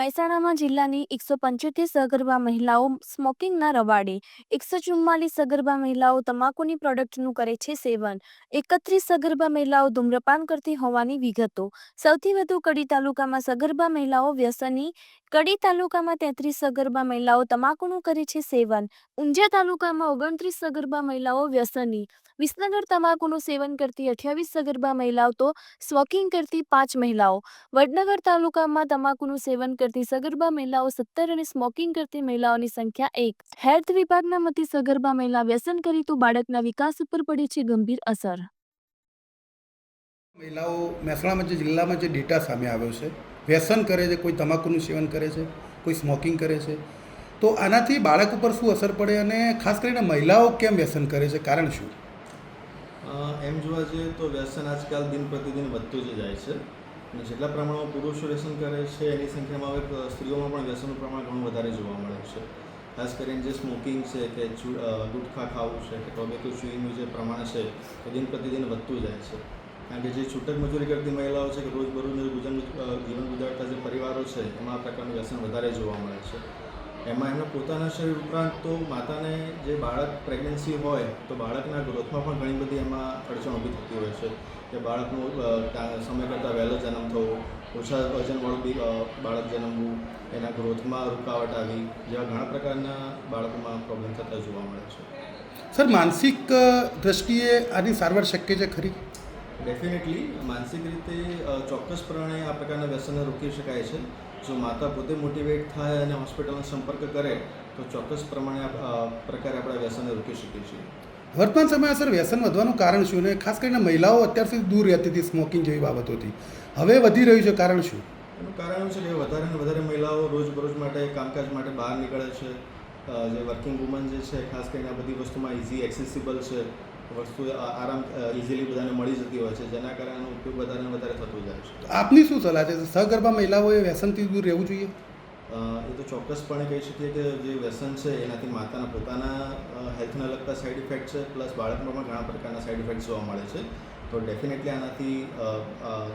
મહેસાણામાં જિલ્લાની એકસો પંચોતેર સગર્ભા મહિલાઓ સ્મોકિંગના રવાડે એકસો ચુમ્માલીસ સગર્ભા મહિલાઓ તમાકુની પ્રોડક્ટનું કરે છે સેવન. એકત્રીસ સગર્ભા મહિલાઓ ધૂમ્રપાન કરતી હોવાની વિગતો. સૌથી વધુ કડી તાલુકામાં સગર્ભા મહિલાઓ વ્યસની, કડી તાલુકામાં તેત્રીસ સગર્ભા મહિલાઓ તમાકુનું કરે છે સેવન. ઊંઝા તાલુકામાં ઓગણત્રીસ સગર્ભા મહિલાઓ વ્યસની. વિસનગર, તમાકુનું સેવન કરતી અઠ્યાવીસ સગર્ભા મહિલાઓ તો સ્મોકિંગ કરતી પાંચ મહિલાઓ. વડનગર તાલુકામાં તમાકુનું સેવન કરતી સગર્ભા મહિલાઓ સત્તર અને સ્મોકિંગ કરતી મહિલાઓની સંખ્યા એક. હેલ્થ વિભાગના મતે સગર્ભા મહિલા વ્યસન કરી તો બાળકના વિકાસ ઉપર પડે છે ગંભીર અસર. મહિલાઓ મહેસાણામાં જે જિલ્લામાં જે ડેટા સામે આવ્યો છે, વ્યસન કરે છે, કોઈ તમાકુનું સેવન કરે છે, કોઈ સ્મોકિંગ કરે છે, તો આનાથી બાળક ઉપર શું અસર પડે અને ખાસ કરીને મહિલાઓ કેમ વ્યસન કરે છે, કારણ શું? એમ જોવા જઈએ તો વ્યસન આજકાલ દિન પ્રતિદિન વધતું જ જાય છે. અને જેટલા પ્રમાણમાં પુરુષો વ્યસન કરે છે, એની સંખ્યામાં હવે સ્ત્રીઓમાં પણ વ્યસનનું પ્રમાણ ઘણું વધારે જોવા મળે છે. ખાસ કરીને જે સ્મોકિંગ છે કે ગુટખા ખાવું છે કે ટોબેકો ચૂઈંગનું જે પ્રમાણ છે, એ દિન પ્રતિદિન વધતું જાય છે. કારણ કે જે છૂટક મજૂરી કરતી મહિલાઓ છે કે રોજબરોજનું ગુજરાન જીવન ગુજારતા જે પરિવારો છે, એમાં આ પ્રકારનું વ્યસન વધારે જોવા મળે છે. એમાં એમના પોતાના શરીર ઉપરાંત તો માતાને જે બાળક પ્રેગ્નન્સી હોય, તો બાળકના ગ્રોથમાં પણ ઘણી બધી એમાં અડચણ ઊભી થતી હોય છે. કે બાળકનું સમય કરતાં વહેલો જન્મ થવો, ઓછા વજનવાળું બી બાળક જન્મવું, એના ગ્રોથમાં રૂકાવટ આવી, જેવા ઘણા પ્રકારના બાળકોમાં પ્રોબ્લેમ થતા જોવા મળે છે. સર, માનસિક દ્રષ્ટિએ આની સારવાર શક્ય છે ખરી? ડેફિનેટલી માનસિક રીતે ચોક્કસપણે આ પ્રકારના વ્યસનને રોકી શકાય છે. જો માતા પોતે મોટિવેટ થાય અને હોસ્પિટલનો સંપર્ક કરે તો ચોક્કસ પ્રમાણે આ પ્રકારે આપણે વ્યસનને રોકી શકીએ છીએ. વર્તમાન સમયમાં સર વ્યસન વધવાનું કારણ શું અને ખાસ કરીને મહિલાઓ અત્યાર સુધી દૂર રહેતી હતી સ્મોકિંગ જેવી બાબતોથી. હવે વધી રહ્યું છે કારણ શું? એનું કારણ છે? કે વધારે ને વધારે મહિલાઓ રોજબરોજ માટે કામકાજ માટે બહાર નીકળે છે. જે વર્કિંગ વુમન જે છે ખાસ કરીને આ બધી વસ્તુમાં ઇઝી એક્સેસિબલ છે. વસ્તુ આરામ ઇઝીલી બધાને મળી જતી હોય છે જેના કારણે ઉપયોગ વધારે વધારે થતો જાય છે. આપની શું સલાહ છે? સગર્ભા મહિલાઓએ વ્યસનથી દૂર રહેવું જોઈએ? એ તો ચોક્કસપણે કહી શકીએ કે જે વ્યસન છે એનાથી માતાના પોતાના હેલ્થને લગતા સાઈડ ઇફેક્ટ છે પ્લસ બાળકમાં પણ ઘણા પ્રકારના સાઈડ ઇફેક્ટ જોવા મળે છે. તો ડેફિનેટલી આનાથી